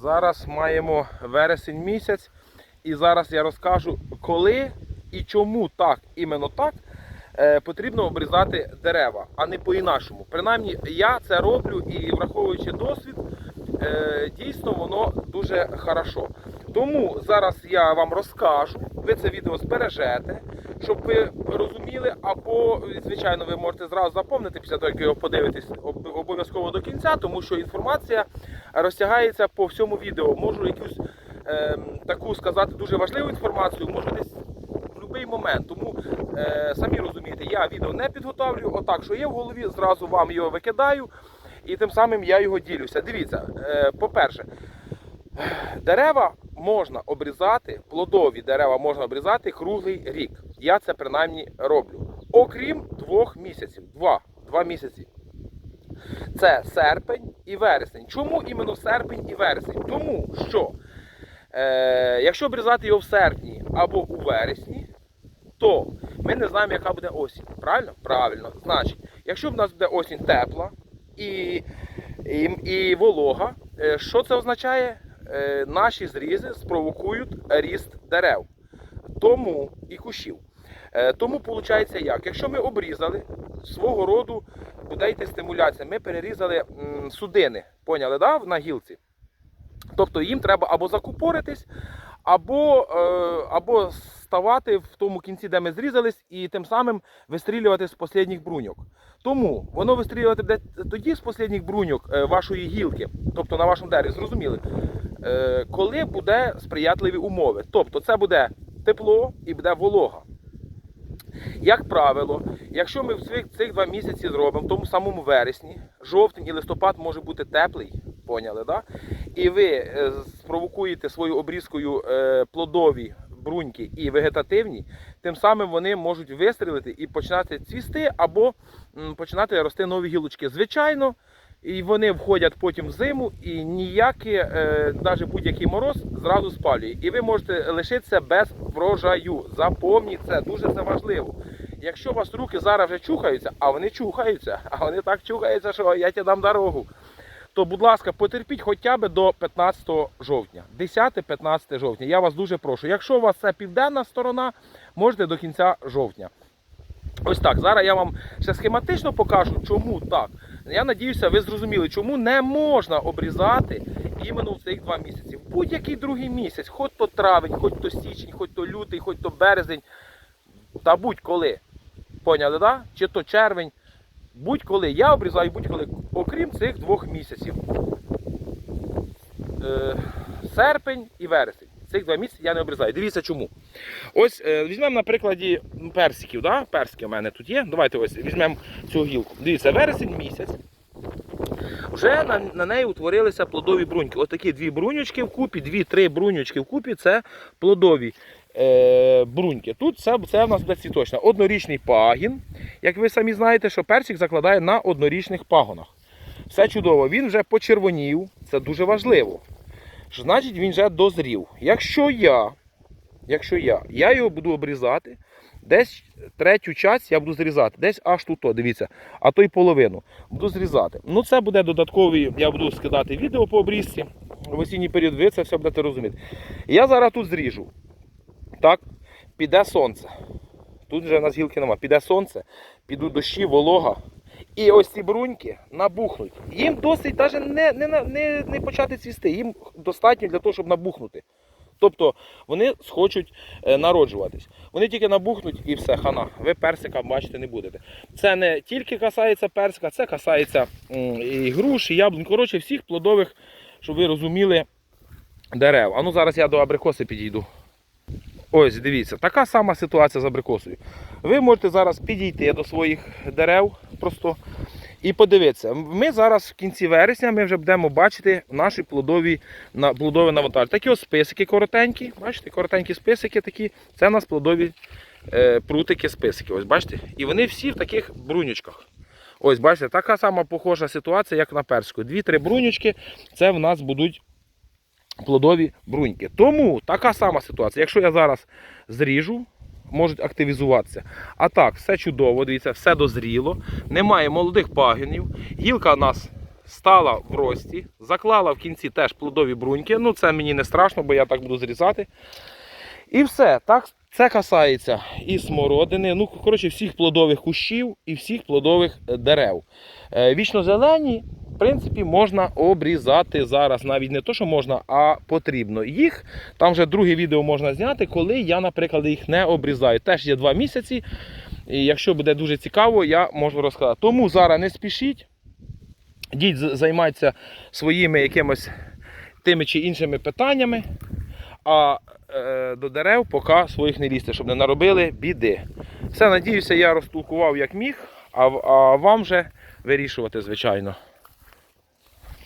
Зараз маємо вересень місяць, і зараз я розкажу, коли і чому так, іменно так е, потрібно обрізати дерева, а не по-інакшому. Принаймні, я це роблю і враховуючи досвід, е, дійсно воно дуже хорошо. Тому зараз я вам розкажу, ви це відео збережете, щоб ви розуміли, або, звичайно, ви можете зразу запомнити після того, як його подивитесь обов'язково до кінця, тому що інформація розтягається по всьому відео. Можу якусь ем, таку сказати дуже важливу інформацію, можу десь в будь-який момент. Тому е, самі розумієте, я відео не підготовлю, отак, що є в голові, зразу вам його викидаю, і тим самим я його ділюся. Дивіться, е, по-перше, дерева можна обрізати, плодові дерева можна обрізати круглий рік. Я це принаймні роблю. Окрім двох місяців. Два, два місяці. Це серпень і вересень. Чому іменно серпень і вересень? Тому що е, якщо обрізати його в серпні або у вересні, то ми не знаємо, яка буде осінь. Правильно? Правильно. Значить, якщо в нас буде осінь тепла і, і, і волога, е, що це означає? Е, Наші зрізи спровокують ріст дерев. Тому і кущів. Е, Тому виходить як? Якщо ми обрізали свого роду буде йти стимуляція, ми перерізали судини, поняли, да? на гілці. Тобто їм треба або закупоритись, або, е, або ставати в тому кінці, де ми зрізались, і тим самим вистрілювати з останніх бруньок. Тому воно вистрілювати буде тоді з останніх бруньок е, вашої гілки, тобто на вашому дереві, зрозуміли, коли буде сприятливі умови. Тобто це буде тепло і буде волога. Як правило, якщо ми в цих, цих два місяці зробимо, в тому самому вересні, жовтень і листопад може бути теплий, поняли, да? і ви е, спровокуєте свою обрізкою е, плодові бруньки і вегетативні, тим самим вони можуть вистрілити і починати цвісти або починати рости нові гілочки. Звичайно, і вони входять потім в зиму, і ніякий, е, навіть будь-який мороз зразу спалює. І ви можете лишитися без врожаю. Запомніть це, дуже це важливо. Якщо у вас руки зараз вже чухаються, а вони чухаються, а вони так чухаються, що я тебе дам дорогу. То, будь ласка, потерпіть хоча б до 15 жовтня, 10-15 жовтня. Я вас дуже прошу. Якщо у вас це південна сторона, можете до кінця жовтня. Ось так. Зараз я вам ще схематично покажу, чому так. Я надіюся, ви зрозуміли, чому не можна обрізати іменно в цих два місяці. Будь-який другий місяць, хоч то травень, хоч то січень, хоч то лютий, хоч то березень, та будь-коли. Поняли, да? Чи то червень. Будь-коли. Я обрізаю будь-коли, окрім цих двох місяців. Е, серпень і вересень. Цих два місяці я не обрізаю. Дивіться чому. Ось е, візьмемо на прикладі персиків. Да? Персики у мене тут є. Давайте ось візьмемо цю гілку. Дивіться, вересень місяць. Вже на, на неї утворилися плодові бруньки. Ось такі дві бруньочки в купі, дві-три бруньочки в купі це плодові е, бруньки. Тут це, це в нас буде цвіточна. Однорічний пагін. Як ви самі знаєте, що персик закладає на однорічних пагонах. Все чудово, він вже почервонів, це дуже важливо. Значить, він вже дозрів. Якщо я, якщо я, я його буду обрізати, десь третю часть я буду зрізати, десь аж тут, о, дивіться, а то й половину буду зрізати. Ну це буде додаткові, я буду скидати відео по обрізці. В осінній період ви це все будете розуміти. Я зараз тут зріжу. Так, піде сонце. Тут вже на гілки нема. Піде сонце, підуть дощі, волога. І ось ці бруньки набухнуть. Їм досить навіть не, не, не, не почати цвісти, їм достатньо для того, щоб набухнути. Тобто вони схочуть е, народжуватись. Вони тільки набухнуть і все, хана. Ви персика бачити не будете. Це не тільки касається персика, це касається і груш, і яблунь. Коротше, всіх плодових, щоб ви розуміли, дерев. А ну зараз я до абрикоси підійду. Ось, дивіться, така сама ситуація з абрикосою. Ви можете зараз підійти до своїх дерев просто і подивитися. Ми зараз в кінці вересня ми вже будемо бачити наші плодові на плодове навантаження. Такі ось списики коротенькі. Бачите, коротенькі списики такі. Це у нас плодові е, прутики списики. Ось бачите? І вони всі в таких брунючках. Ось, бачите, така сама похожа ситуація, як на персику. Дві-три брунючки, це в нас будуть плодові бруньки. Тому така сама ситуація. Якщо я зараз зріжу, можуть активізуватися. А так, все чудово, дивіться, все дозріло, немає молодих пагінів. Гілка у нас стала в рості, заклала в кінці теж плодові бруньки. Ну, це мені не страшно, бо я так буду зрізати. І все. Так, це касається і смородини, ну, коротше, всіх плодових кущів і всіх плодових дерев. Е, Вічно зелені, в принципі, можна обрізати зараз. Навіть не то, що можна, а потрібно. Їх там вже друге відео можна зняти, коли я, наприклад, їх не обрізаю. Теж є два місяці. І якщо буде дуже цікаво, я можу розказати. Тому зараз не спішіть. Діть займайтеся своїми якимось тими чи іншими питаннями, а е, до дерев поки своїх не лізьте, щоб не наробили біди. Все, надіюся, я розтолкував як міг, а вам вже вирішувати, звичайно.